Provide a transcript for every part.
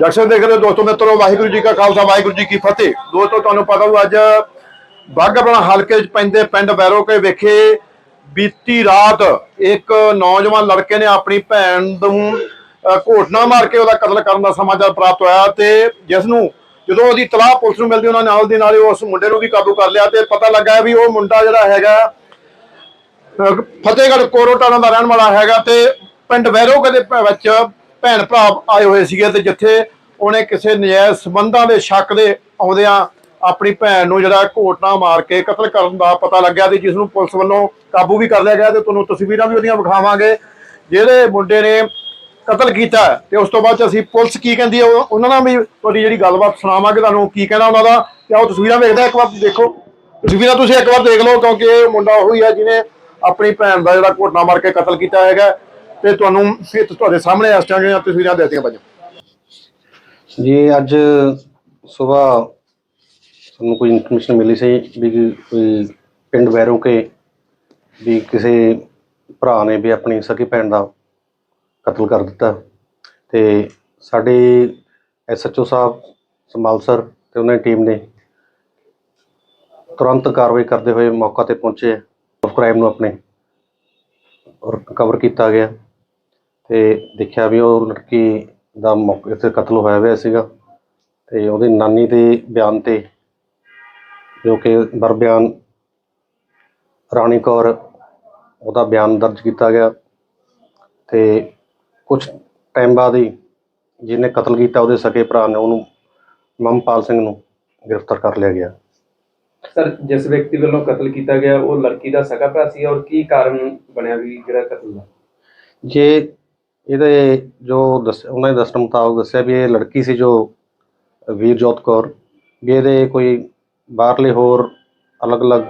ਜਕਸ਼ਨ ਦੇਖ ਰਹੇ ਹੋ ਦੋਸਤੋ ਮਿੱਤਰੋ, ਵਾਹਿਗੁਰੂ ਜੀ ਕਾ ਖਾਲਸਾ, ਵਾਹਿਗੁਰੂ ਜੀ ਕੀ ਫਤਿਹ। ਦੋਸਤੋ, ਤੁਹਾਨੂੰ ਪਤਾ ਹੋ ਅੱਜ ਬਾਗਾਪੁਰਾ ਹਲਕੇ 'ਚ ਪੈਂਦੇ ਪਿੰਡ ਬੈਰੋਕੇ ਵਿਖੇ ਬੀਤੀ ਰਾਤ ਇੱਕ ਨੌਜਵਾਨ ਲੜਕੇ ਨੇ ਆਪਣੀ ਭੈਣ ਨੂੰ ਘੋਟਣਾ ਮਾਰ ਕੇ ਉਹਦਾ ਕਤਲ ਕਰਨ ਦਾ ਸਮਾਚਾਰ ਪ੍ਰਾਪਤ ਹੋਇਆ ਤੇ ਜਿਸ ਨੂੰ ਜਦੋਂ ਉਹਦੀ ਤਲਾਹ ਪੁਲਿਸ ਨੂੰ ਮਿਲਦੀ, ਉਹਨਾਂ ਨਾਲ ਦੀ ਨਾਲ ਹੀ ਉਸ ਮੁੰਡੇ ਨੂੰ ਵੀ ਕਾਬੂ ਕਰ ਲਿਆ ਤੇ ਪਤਾ ਲੱਗਾ ਵੀ ਉਹ ਮੁੰਡਾ ਜਿਹੜਾ ਹੈਗਾ ਫਤਿਹਗੜ੍ਹ ਕੋਰੋਟਾਣਾ ਦਾ ਰਹਿਣ ਵਾਲਾ ਹੈਗਾ ਤੇ ਪਿੰਡ ਵੈਰੋਕੇ ਦੇ ਵਿੱਚ ਭੈਣ ਭਰਾ ਆਏ ਹੋਏ ਸੀਗੇ ਤੇ ਜਿੱਥੇ ਉਹਨੇ ਕਿਸੇ ਨਜਾਇਜ਼ ਸੰਬੰਧਾਂ ਦੇ ਸ਼ੱਕ ਦੇ ਆਉਂਦਿਆਂ ਆਪਣੀ ਭੈਣ ਨੂੰ ਜਿਹੜਾ ਘੋਟਣਾ ਮਾਰ ਕੇ ਕਤਲ ਕਰਨ ਦਾ ਪਤਾ ਲੱਗਿਆ ਤੇ ਜਿਸ ਨੂੰ ਪੁਲਿਸ ਵੱਲੋਂ ਕਾਬੂ ਵੀ ਕਰ ਲਿਆ ਗਿਆ ਤੇ ਤੁਹਾਨੂੰ ਤਸਵੀਰਾਂ ਵੀ ਉਹਦੀਆਂ ਵਿਖਾਵਾਂਗੇ। ਜਿਹੜੇ ਮੁੰਡੇ ਨੇ ਕਤਲ ਕੀਤਾ ਤੇ ਉਸ ਤੋਂ ਬਾਅਦ 'ਚ ਅਸੀਂ ਪੁਲਿਸ ਕੀ ਕਹਿੰਦੀ ਹੈ, ਉਹ- ਉਹਨਾਂ ਨਾਲ ਵੀ ਤੁਹਾਡੀ ਜਿਹੜੀ ਗੱਲਬਾਤ ਸੁਣਾਵਾਂਗੇ ਤੁਹਾਨੂੰ ਕੀ ਕਹਿਣਾ ਉਹਨਾਂ ਦਾ ਤੇ ਆਓ ਤਸਵੀਰਾਂ ਵੇਖਦਾ ਇੱਕ ਵਾਰ ਦੇਖੋ। ਤਸਵੀਰਾਂ ਤੁਸੀਂ ਇੱਕ ਵਾਰ ਦੇਖ ਲਓ ਕਿਉਂਕਿ ਇਹ ਮੁੰਡਾ ਉਹੀ ਹੈ ਜਿਹਨੇ ਆਪਣੀ ਭੈਣ ਦਾ ਜਿਹੜਾ ਘੋਟਣਾ ਮਾਰ ਕੇ ਕਤਲ ਕੀਤਾ ਹੈਗਾ। ਤੇ ਤੁਹਾਨੂੰ ਫਿਰ ਤੁਹਾਡੇ ਸਾਹਮਣੇ ਇਸ ਟਾਈਮ ਜਿਹੜੀਆਂ ਤਸਵੀਰਾਂ ਦਿੱਤੀਆਂ ਪਈਆਂ ਜੀ, ਅੱਜ ਸਵੇਰ ਸਾਨੂੰ ਕੋਈ ਇਨਫੋਰਮੇਸ਼ਨ ਮਿਲੀ ਸੀ ਵੀ ਕੋਈ ਪਿੰਡ ਵੈਰੋ ਕੇ ਵੀ ਕਿਸੇ ਭਰਾ ਨੇ ਵੀ ਆਪਣੀ ਸਕੀ ਭੈਣ ਦਾ ਕਤਲ ਕਰ ਦਿੱਤਾ। ਤੇ ਸਾਡੇ ਐਸਐਚਓ ਸਾਹਿਬ ਸੰਭਾਲਸਰ ਤੇ ਉਹਨਾਂ ਦੀ ਟੀਮ ਨੇ ਤੁਰੰਤ ਕਾਰਵਾਈ ਕਰਦੇ ਹੋਏ ਮੌਕਾ ਤੇ ਪਹੁੰਚੇ। ਕ੍ਰਾਈਮ ਨੂੰ ਆਪਣੇ ਔਰ ਕਵਰ ਕੀਤਾ ਗਿਆ। ਤੇ ਦੇਖਿਆ ਵੀ ਉਹ ਲੜਕੀ ਦਾ ਮੌਕੇ ਤੇ ਕਤਲ ਹੋਇਆ ਹੋਇਆ ਸੀਗਾ ਤੇ ਉਹਦੀ ਨਾਨੀ ਦੇ ਬਿਆਨ ਤੇ ਜੋ ਕਿ ਬਰ ਬਿਆਨ ਰਾਣੀ ਕੌਰ ਉਹਦਾ ਬਿਆਨ ਦਰਜ ਕੀਤਾ ਗਿਆ ਤੇ ਕੁਝ ਟਾਈਮ ਬਾਅਦ ਹੀ ਜਿਹਨੇ ਕਤਲ ਕੀਤਾ ਉਹਦੇ ਸਕੇ ਭਰਾ ਨੇ ਉਹਨੂੰ ਮਮਪਾਲ ਸਿੰਘ ਨੂੰ ਗ੍ਰਿਫਤਾਰ ਕਰ ਲਿਆ ਗਿਆ। ਸਰ ਜਿਸ ਵਿਅਕਤੀ ਵੱਲੋਂ ਕਤਲ ਕੀਤਾ ਗਿਆ ਉਹ ਲੜਕੀ ਦਾ ਸਕਾ ਭਰਾ ਸੀ ਔਰ ਕੀ ਕਾਰਨ ਬਣਿਆ ਵੀ ਜਿਹੜਾ ਕਤਲ ਦਾ ਜੇ ਇਹਦੇ ਜੋ ਦੱਸ ਉਹਨਾਂ ਦੇ ਦੱਸਣ ਮੁਤਾਬਕ ਦੱਸਿਆ ਵੀ ਇਹ ਲੜਕੀ ਸੀ ਜੋ ਵੀਰਜੋਤ ਕੌਰ ਵੀ ਇਹਦੇ ਕੋਈ ਬਾਹਰਲੇ ਹੋਰ ਅਲੱਗ-ਅਲੱਗ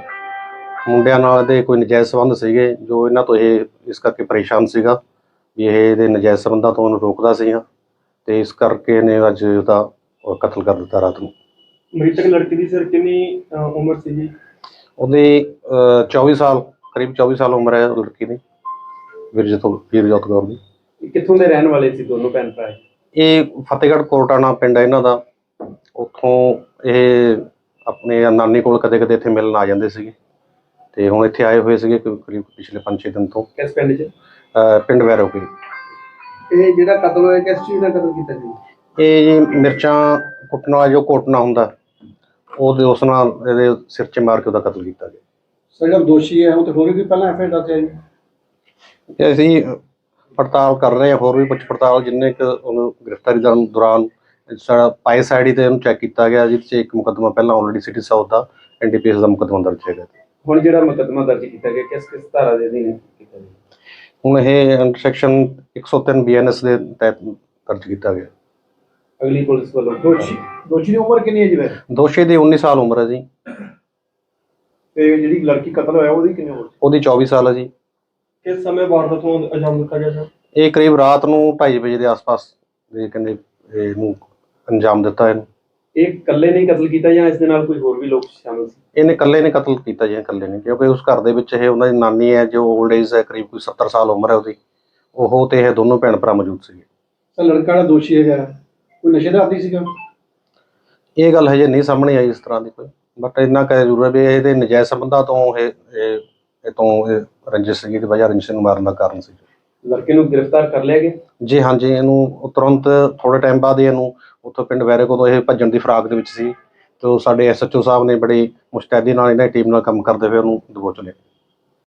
ਮੁੰਡਿਆਂ ਨਾਲ ਦੇ ਕੋਈ ਨਜਾਇਜ਼ ਸੰਬੰਧ ਸੀਗੇ ਜੋ ਇਹਨਾਂ ਤੋਂ ਇਹ ਇਸ ਕਰਕੇ ਪਰੇਸ਼ਾਨ ਸੀਗਾ ਵੀ ਇਹ ਇਹਦੇ ਨਜਾਇਜ਼ ਸੰਬੰਧਾਂ ਤੋਂ ਉਹਨੂੰ ਰੋਕਦਾ ਸੀਗਾ ਤੇ ਇਸ ਕਰਕੇ ਇਹਨੇ ਅੱਜ ਉਹਦਾ ਉਹ ਕਤਲ ਕਰ ਦਿੱਤਾ ਰਾਤ ਨੂੰ। ਮ੍ਰਿਤਕ ਲੜਕੀ ਦੀ ਸਰ ਕਿੰਨੀ ਉਮਰ ਸੀ ਜੀ? ਉਹਦੀ ਅਹ, 24 ਸਾਲ ਕਰੀਬ 24 ਸਾਲ ਉਮਰ ਹੈ ਲੜਕੀ ਦੀ ਵੀਰਜੋਤ ਵੀਰਜੋਤ ਕੌਰ ਦੀ। ਕਿੱਥੋਂ ਦੇ ਰਹਿਣ ਵਾਲੇ ਸੀ ਦੋਨੋਂ ਭੈਣ ਭਰਾ? ਇਹ ਫਤਿਹਗੜ੍ਹ ਕੋਰਟਾਣਾ ਪਿੰਡ ਹੈ ਇਹਨਾਂ ਦਾ। ਉੱਥੋਂ ਇਹ ਆਪਣੇ ਨਾਨੀ ਕੋਲ ਕਦੇ ਕਦੇ ਇੱਥੇ ਮਿਲਣ ਆ ਜਾਂਦੇ ਸੀਗੇ। ਤੇ ਹੁਣ ਇੱਥੇ ਆਏ ਹੋਏ ਸੀਗੇ ਕੋਈ ਕਰੀਬ ਪਿਛਲੇ 5-6 ਦਿਨ ਤੋਂ। ਕਿਸ ਪਿੰਡ 'ਚ? ਅਹ ਪਿੰਡ ਵੈਰੋਕੇ ਇਹ ਜਿਹੜਾ ਕਤਲ ਹੋਇਆ ਕਿਸ ਚੀਜ਼ ਦਾ ਕਤਲ ਕੀਤਾ ਜੀ ਇਹ ਜੀ ਮਿਰਚਾਂ ਕੁੱਟਣ ਵਾਲਾ ਜੋ ਕੋਟਣਾ ਹੁੰਦਾ ਉਹਦੇ ਉਸ ਨਾਲ ਇਹਦੇ ਸਿਰ 'ਚ ਮਾਰ ਕੇ ਉਹਦਾ ਕਤਲ ਕੀਤਾ ਗਿਆ। ਸਰ ਜਿਹੜਾ ਦੋਸ਼ੀ ਹੈ ਉਹ ਤੇ ਹੋਰ ਵੀ ਪਹਿਲਾਂ ਐਫਆਈਆਰ ਦਰਜ ਹੈ ਜੀ। ਤੇ ਅਸੀਂ ਪੜਤਾਲ ਕਰ ਰਹੇ ਹਾਂ ਹੋਰ ਵੀ ਪੁੱਛ ਪੜਤਾਲ ਜਿੰਨੇ ਕੁ ਉਹਨੂੰ ਗ੍ਰਿਫਤਾਰੀ ਦੌਰਾਨ ਦੌਰਾਨ ਸਾਡਾ ਪਾਈ ਸਾਈਡ ਤੇ ਉਹਨੂੰ ਚੈੱਕ ਕੀਤਾ ਗਿਆ ਜਿਹਦੇ 'ਚ ਇੱਕ ਮੁਕੱਦਮਾ ਪਹਿਲਾਂ ਆਲਰੇਡੀ ਸਿਟੀ ਸਾਊਥ ਦਾ ਐਨਡੀਪੀਐਸ ਦਾ ਮੁਕੱਦਮਾ ਦਰਜ ਹੈਗਾ ਹੁਣ ਜਿਹੜਾ ਮੁਕੱਦਮਾ ਦਰਜ ਕੀਤਾ ਗਿਆ ਕਿਸ ਕਿਸ ਧਾਰਾ ਦੇ ਅਧੀਨ ਕੀਤਾ ਜੀ ਹੁਣ ਇਹ ਅੰਡਰ ਸੈਕਸ਼ਨ 103 ਬੀਐਨਐਸ ਦੇ ਤਹਿਤ ਦਰਜ ਕੀਤਾ ਗਿਆ। ਅਗਲੀ ਪੁਲਿਸ ਵੱਲੋਂ। ਦੋਸ਼ੀ ਦੋਸ਼ੀ ਦੀ ਉਮਰ ਕਿੰਨੀ ਹੈ ਜੀ ਵੈਸੇ? ਦੋਸ਼ੀ ਦੀ 19 ਸਾਲ ਉਮਰ ਹੈ ਜੀ। ਤੇ ਜਿਹੜੀ ਲੜਕੀ ਕਤਲ ਹੋਇਆ ਉਹਦੀ ਕਿੰਨੀ ਉਮਰ ਉਹਦੀ 24 ਸਾਲ ਹੈ ਜੀ। ਕਿਸ ਸਮੇਂ ਵਾਰਦਾਤ ਨੂੰ ਅੰਜਾਮ ਦਿੱਤਾ ਗਿਆ ਸਰ ਇਹ ਕਰੀਬ ਰਾਤ ਨੂੰ 2:30 ਵਜੇ ਦੇ ਆਸ-ਪਾਸ ਇਹ ਕਹਿੰਦੇ ਇਹਨੂੰ ਅੰਜਾਮ ਦਿੱਤਾ ਇਹਨੂੰ। ਇਹ ਇਕੱਲੇ ਨੇ ਕਤਲ ਕੀਤਾ ਜਾਂ ਇਸ ਦੇ ਨਾਲ ਕੋਈ ਹੋਰ ਵੀ ਲੋਕ ਸ਼ਾਮਲ ਸੀ? ਇਹਨੇ ਇਕੱਲੇ ਨੇ ਕਤਲ ਕੀਤਾ ਜੀ ਇਕੱਲੇ ਨੇ ਕਿਉਂਕਿ ਉਸ ਘਰ ਦੇ ਵਿੱਚ ਇਹ ਉਹਨਾਂ ਦੀ ਨਾਨੀ ਹੈ ਜੋ 올ਡ ਏਜ ਹੈ ਕਰੀਬ ਕੋਈ 70 ਸਾਲ ਉਮਰ ਹੈ ਉਹਦੀ। ਉਹ ਤੇ ਇਹ ਦੋਨੋਂ ਭੈਣ ਭਰਾ ਮੌਜੂਦ ਸੀਗੇ। ਸਰ ਲੜਕਾ ਜਿਹੜਾ ਦੋਸ਼ੀ ਹੈਗਾ ਕੋਈ ਨਸ਼ੇ ਦਾ ਆਦੀ ਸੀਗਾ? ਇਹ ਗੱਲ ਹਜੇ ਨਹੀਂ ਸਾਹਮਣੇ ਆਈ ਇਸ ਤਰ੍ਹਾਂ ਦੀ ਕੋਈ। ਬਟ ਇੰਨਾ ਕਹਿ ਜ਼ਰੂਰ ਹੈ ਵੀ ਇਹਦੇ ਨਜਾਇਜ਼ ਸੰਬੰਧਾਂ ਤੋਂ ਇਹ ਇਹ ਤੋਂ ਰੰਜਿਸ਼ ਸੀਗੀ ਤੇ ਵਜ੍ਹਾ ਰੰਜਿਸ਼ ਨੂੰ ਮਾਰਨ ਦਾ ਕਾਰਨ ਸੀ। ਲੜਕੇ ਨੂੰ ਗ੍ਰਿਫਤਾਰ ਕਰ ਲਿਆ ਗਿਆ? ਜੀ ਹਾਂਜੀ ਇਹਨੂੰ ਤੁਰੰਤ ਥੋੜੇ ਟਾਈਮ ਬਾਅਦ ਇਹਨੂੰ ਉੱਥੋਂ ਪਿੰਡ ਵੈਰੇ ਕੋਲ ਇਹ ਭੱਜਣ ਦੀ ਫਰਾਕ ਦੇ ਵਿੱਚ ਸੀ ਤੇ ਉਹ ਸਾਡੇ ਐਸਐਚਓ ਸਾਹਿਬ ਨੇ ਬੜੀ ਮੁਸਤੈਦੀ ਨਾਲ ਇਹਨਾਂ ਦੀ ਟੀਮ ਨਾਲ ਕੰਮ ਕਰਦੇ ਹੋਏ ਉਹਨੂੰ ਦਬੋਚ ਲਿਆ।